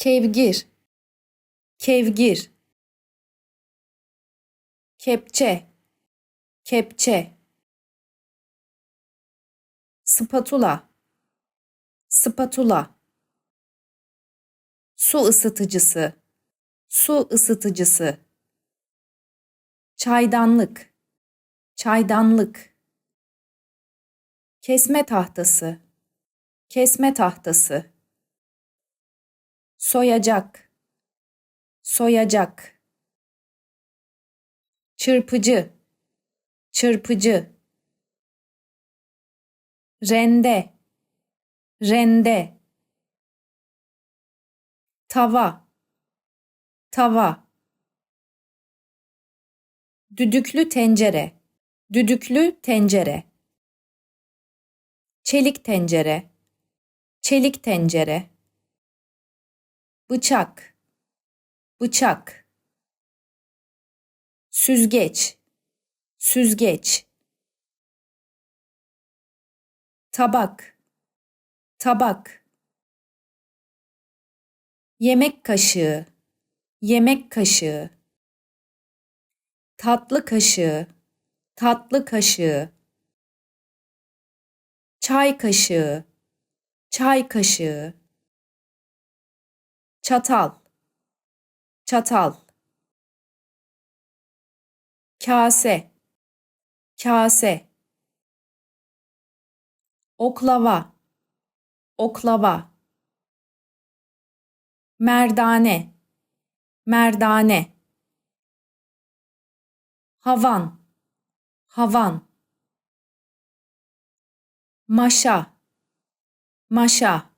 kevgir, kevgir, kepçe, kepçe, spatula, spatula, su ısıtıcısı, su ısıtıcısı, çaydanlık, çaydanlık, kesme tahtası, kesme tahtası, soyacak, soyacak, çırpıcı, çırpıcı, rende, rende, tava, tava, düdüklü tencere, düdüklü tencere, çelik tencere, çelik tencere, bıçak, bıçak, süzgeç, süzgeç, tabak, tabak, yemek kaşığı, yemek kaşığı, tatlı kaşığı, tatlı kaşığı, çay kaşığı, çay kaşığı, çatal, çatal, kase, kase, oklava, oklava, merdane, merdane, havan, havan, maşa, maşa,